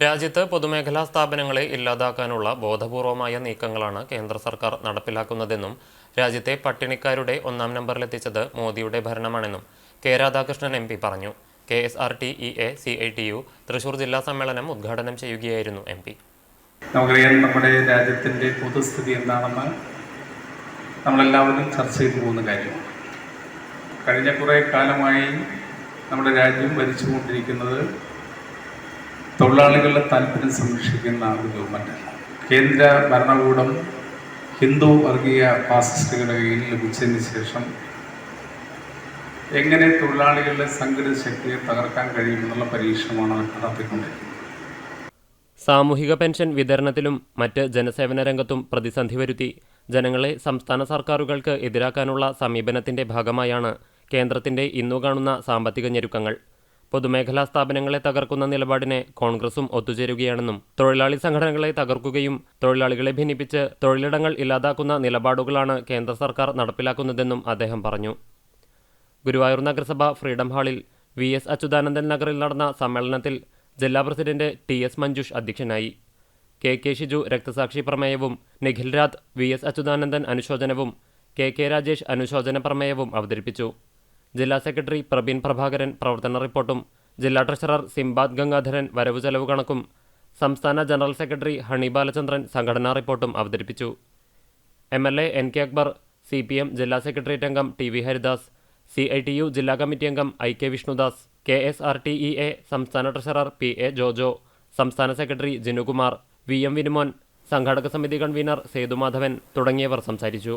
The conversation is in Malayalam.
രാജ്യത്ത് പൊതുമേഖലാ സ്ഥാപനങ്ങളെ ഇല്ലാതാക്കാനുള്ള ബോധപൂർവമായ നീക്കങ്ങളാണ് കേന്ദ്ര സർക്കാർ നടപ്പിലാക്കുന്നതെന്നും രാജ്യത്തെ പട്ടിണിക്കാരുടെ ഒന്നാം നമ്പറിലെത്തിച്ചത് മോദിയുടെ ഭരണമാണെന്നും കെ രാധാകൃഷ്ണൻ എം പി പറഞ്ഞു. K S R T E A C I T U Thrissur ജില്ലാ സമ്മേളനം ഉദ്ഘാടനം ചെയ്യുകയായിരുന്നു എം പി. നമുക്കറിയാം നമ്മുടെ രാജ്യത്തിന്റെ പൊതുസ്ഥിതി എന്താണെന്ന് നമ്മളെല്ലാവരും ചർച്ച ചെയ്തു പോകുന്ന കാര്യമാണ് കഴിഞ്ഞ കുറേ കാലമായി നമ്മുടെ രാജ്യം ഭരിച്ചുകൊണ്ടിരിക്കുന്നത് തൊഴിലാളികളുടെ താല്പര്യം സംരക്ഷിക്കുന്ന ഒരു ഗവൺമെന്റല്ല കേന്ദ്ര ഭരണകൂടം ഹിന്ദു വർഗീയ ഫാസിസ്റ്റുകളുടെ കയ്യിൽ ലഭിച്ചതിന് ശേഷം എങ്ങനെ തൊഴിലാളികളുടെ സംഘടിത ശക്തിയെ തകർക്കാൻ കഴിയുമെന്നുള്ള പരീക്ഷണമാണ് നടത്തിക്കൊണ്ടിരിക്കുന്നത്. സാമൂഹിക പെൻഷൻ വിതരണത്തിലും മറ്റ് ജനസേവന രംഗത്തും പ്രതിസന്ധി വരുത്തി ജനങ്ങളെ സംസ്ഥാന സർക്കാരുകൾക്ക് എതിരാക്കാനുള്ള സമീപനത്തിന്റെ ഭാഗമായാണ് കേന്ദ്രത്തിന്റെ ഇന്നു കാണുന്ന സാമ്പത്തിക ഞെരുക്കങ്ങൾ. പൊതുമേഖലാ സ്ഥാപനങ്ങളെ തകർക്കുന്ന നിലപാടിനെ കോൺഗ്രസും ഒത്തുചേരുകയാണെന്നും തൊഴിലാളി സംഘടനകളെ തകർക്കുകയും തൊഴിലാളികളെ ഭിന്നിപ്പിച്ച് തൊഴിലിടങ്ങൾ ഇല്ലാതാക്കുന്ന നിലപാടുകളാണ് കേന്ദ്ര സർക്കാർ നടപ്പിലാക്കുന്നതെന്നും അദ്ദേഹം പറഞ്ഞു. ഗുരുവായൂർ നഗരസഭ ഫ്രീഡം ഹാളിൽ വി എസ് അച്യുതാനന്ദൻ നഗറിൽ നടന്ന സമ്മേളനത്തിൽ ജില്ലാ പ്രസിഡന്റ് ടി എസ് മഞ്ജുഷ് അധ്യക്ഷനായി. കെ കെ ഷിജു രക്തസാക്ഷി പ്രമേയവും നിഖിൽ രാത് വി എസ് അച്യുതാനന്ദൻ അനുശോചനവും കെ കെ രാജേഷ് അനുശോചന പ്രമേയവും അവതരിപ്പിച്ചു. ജില്ലാ സെക്രട്ടറി പ്രബീൺ പ്രഭാകരൻ പ്രവർത്തന റിപ്പോർട്ടും. ജില്ലാ ട്രഷറർ സിംബാദ് ഗംഗാധരൻ വരവ് ചെലവ് കണക്കും. സംസ്ഥാന ജനറൽ സെക്രട്ടറി ഹണി ബാലചന്ദ്രൻ സംഘടനാ റിപ്പോർട്ടും അവതരിപ്പിച്ചു. M L A N K Akbar C P M ജില്ലാ സെക്രട്ടേറിയറ്റ് അംഗം T V Haridas C I T U ജില്ലാ കമ്മിറ്റി അംഗം I K Vishnudas K S R T E A സംസ്ഥാന ട്രഷറർ പി എ ജോജോ സംസ്ഥാന secretary Jinukumar V M Vinumon സംഘാടക സമിതി കൺവീനർ സേതുമാധവൻ തുടങ്ങിയവർ സംസാരിച്ചു.